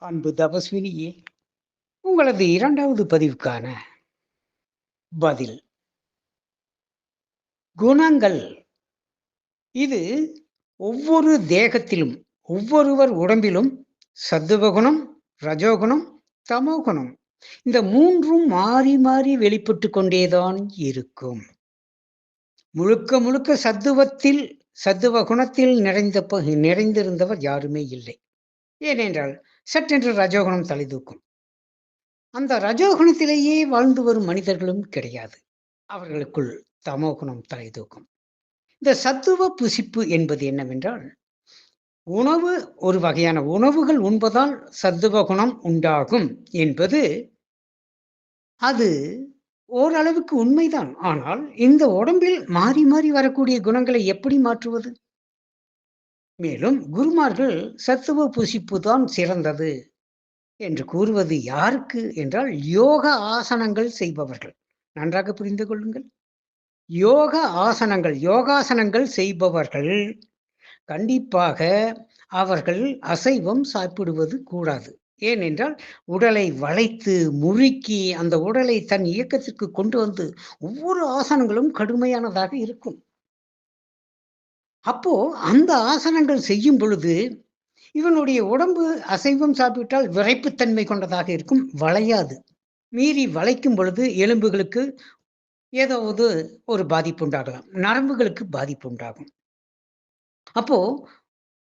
அன்பு தபஸ்வினியே உங்களது இரண்டாவது பதிவுக்கான பதில். குணங்கள். இது ஒவ்வொரு தேகத்திலும் ஒவ்வொருவர் உடம்பிலும் சத்துவகுணம் ரஜோகுணம் தமோகுணம் இந்த மூன்றும் மாறி மாறி வெளிப்பட்டு கொண்டேதான் இருக்கும். முழுக்க முழுக்க சத்துவத்தில் சத்துவ குணத்தில் நிறைந்த நிறைந்திருந்தவர் யாருமே இல்லை. ஏனென்றால் சட்டென்று ரஜோகுணம் தலை தூக்கும். அந்த ரஜோகுணத்திலேயே வாழ்ந்து வரும் மனிதர்களும் கிடையாது. அவர்களுக்குள் தமோகுணம் தலை தூக்கும். இந்த சத்துவ புசிப்பு என்பது என்னவென்றால் உணவு ஒரு வகையான உணவுகள் உண்பதால் சத்துவ குணம் உண்டாகும் என்பது அது ஓரளவுக்கு உண்மைதான். ஆனால் இந்த உடம்பில் மாறி மாறி வரக்கூடிய குணங்களை எப்படி மாற்றுவது? மேலும் குருமார்கள் சத்துவ புசிப்பு தான் சிறந்தது என்று கூறுவது யாருக்கு என்றால் யோக ஆசனங்கள் செய்பவர்கள். நன்றாக புரிந்து கொள்ளுங்கள். யோக ஆசனங்கள் யோகாசனங்கள் செய்பவர்கள் கண்டிப்பாக அவர்கள் அசைவம் சாப்பிடுவது கூடாது. ஏனென்றால் உடலை வளைத்து முறுக்கி அந்த உடலை தன் இயக்கத்திற்கு கொண்டு வந்து ஒவ்வொரு ஆசனங்களும் கடுமையானதாக இருக்கும். அப்போ அந்த ஆசனங்கள் செய்யும் பொழுது இவனுடைய உடம்பு அசைவம் சாப்பிட்டால் விரைப்புத்தன்மை கொண்டதாக இருக்கும் வளையாது. மீறி வளைக்கும் பொழுது எலும்புகளுக்கு ஏதாவது ஒரு பாதிப்பு உண்டாகலாம். நரம்புகளுக்கு பாதிப்பு உண்டாகும். அப்போ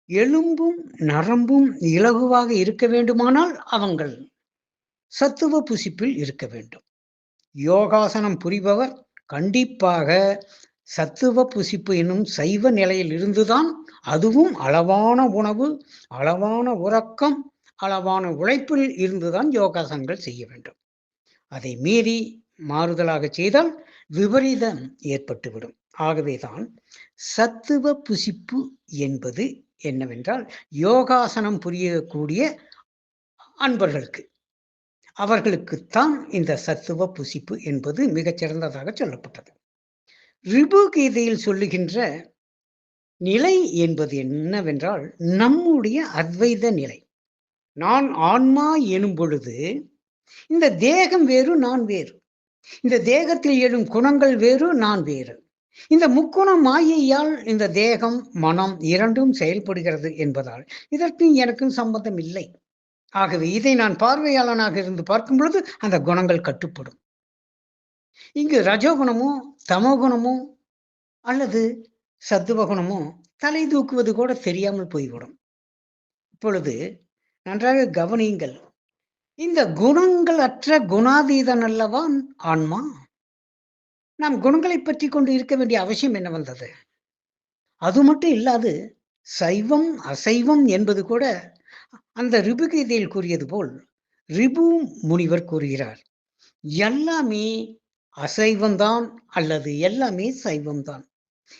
எலும்பும் நரம்பும் இலகுவாக இருக்க வேண்டுமானால் அவங்கள் சத்துவ புசிப்பில் இருக்க வேண்டும். யோகாசனம் புரிபவர் கண்டிப்பாக சத்துவ புசிப்பு என்னும் சைவ நிலையில் இருந்துதான் அதுவும் அளவான உணவு அளவான உறக்கம் அளவான உழைப்பில் இருந்துதான் யோகாசனங்கள் செய்ய வேண்டும். அதை மீறி மாறுதலாக செய்தால் விபரீதம் ஏற்பட்டுவிடும். ஆகவேதான் சத்துவ புசிப்பு என்பது என்னவென்றால் யோகாசனம் புரியக்கூடிய அன்பர்களுக்கு அவர்களுக்குத்தான் இந்த சத்துவ புசிப்பு என்பது மிகச்சிறந்ததாக சொல்லப்பட்டது. ரிபு கீதையில் சொல்லுகின்ற நிலை என்பது என்னவென்றால் நம்முடைய அத்வைத நிலை. நான் ஆன்மா எனும் பொழுது இந்த தேகம் வேறு நான் வேறு. இந்த தேகத்தில் எழும் குணங்கள் வேறு நான் வேறு. இந்த முக்குண மாயையால் இந்த தேகம் மனம் இரண்டும் செயல்படுகிறது என்பதால் இதற்கு எனக்கும் சம்பந்தம் இல்லை. ஆகவே இதை நான் பார்வையாளனாக இருந்து பார்க்கும் பொழுது அந்த குணங்கள் கட்டுப்படும். இங்கு ரஜோகுணமும் தமோகுணமும் அல்லது சத்துவகுணமும் தலை தூக்குவது கூட தெரியாமல் போய்விடும். இப்பொழுது நன்றாக கவனியுங்கள். இந்த குணங்கள் அற்ற குணாதீதன் அல்லவான் ஆன்மா? நாம் குணங்களை பற்றி கொண்டு இருக்க வேண்டிய அவசியம் என்ன வந்தது? அது மட்டும் இல்லாது சைவம் அசைவம் என்பது கூட அந்த ரிபுகீதையில் கூறியது போல் ரிபு முனிவர் கூறுகிறார் எல்லாமே அசைவம்தான் அல்லது எல்லாமே சைவம்தான்.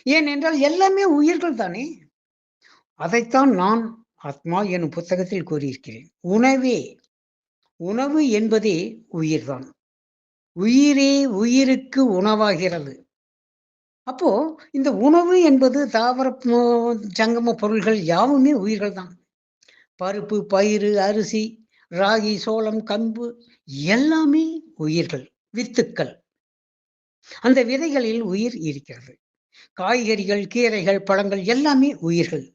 ஏனென்றால் எல்லாமே உயிர்கள் தானே? அதைத்தான் நான் ஆத்மா எனும் புத்தகத்தில் கூறியிருக்கிறேன். உணவே உணவு என்பதே உயிர்தான். உயிரே உயிருக்கு உணவாகிறது. அப்போ இந்த உணவு என்பது தாவர ஜங்கம பொருள்கள் யாவுமே உயிர்கள் தான் பருப்பு பயிறு அரிசி ராகி சோளம் கம்பு எல்லாமே உயிர்கள் வித்துக்கள். அந்த விதைகளில் உயிர் இருக்கிறது. காய்கறிகள் கீரைகள் பழங்கள் எல்லாமே உயிர்கள்.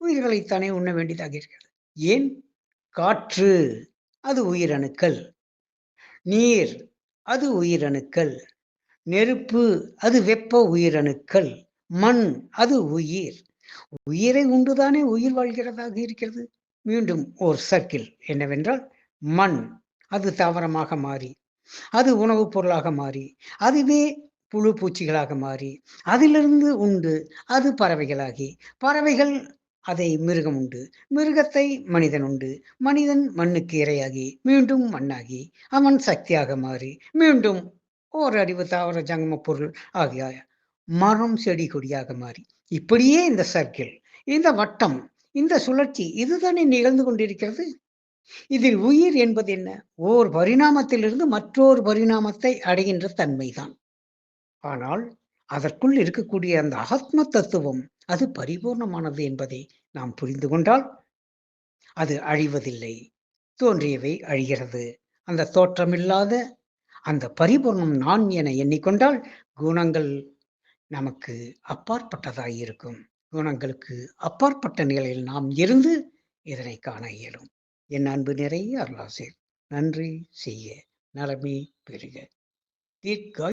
உயிர்களைத்தானே உண்ண வேண்டியதாக இருக்கிறது. ஏன்? காற்று அது உயிரணுக்கள். நீர் அது உயிரணுக்கள். நெருப்பு அது வெப்ப உயிரணுக்கள். மண் அது உயிர். உயிரை உண்டுதானே உயிர் வாழ்கிறதாக இருக்கிறது? மீண்டும் ஒரு சர்க்கிள் என்னவென்றால் மண். அது தாவரமாக மாறி அது உணவுப் பொருளாக மாறி அதுவே புழு பூச்சிகளாக மாறி அதிலிருந்து உண்டு அது பறவைகளாகி பறவைகள் அதை மிருகம் உண்டு மிருகத்தை மனிதன் உண்டு மனிதன் மண்ணுக்கு இரையாகி மீண்டும் மண்ணாகி அவன் சக்தியாக மாறி மீண்டும் ஓர் அறிவு தாவர ஜங்கம பொருள் ஆகிய மரம் செடி கொடியாக மாறி. இப்படியே இந்த சர்க்கிள் இந்த வட்டம் இந்த சுழற்சி இதுதானே நிகழ்ந்து கொண்டிருக்கிறது? இதில் உயிர் என்பது என்ன? ஓர் பரிணாமத்திலிருந்து மற்றொரு பரிணாமத்தை அடைகின்ற தன்மைதான். ஆனால் அதற்குள் இருக்கக்கூடிய அந்த ஆத்ம தத்துவம் அது பரிபூர்ணமானது என்பதை நாம் புரிந்து கொண்டால் அது அழிவதில்லை. தோன்றியவை அழிகிறது. அந்த தோற்றமில்லாத அந்த பரிபூர்ணம் நான் என எண்ணிக்கொண்டால் குணங்கள் நமக்கு அப்பாற்பட்டதாய் இருக்கும் குணங்களுக்கு அப்பாற்பட்ட நிலையில் நாம் இருந்து இதனை காண இயலும். என் அன்பு நிறைய அருளாசிர் நன்றி செய்ய நலமே பெறுக தீர்க்காய்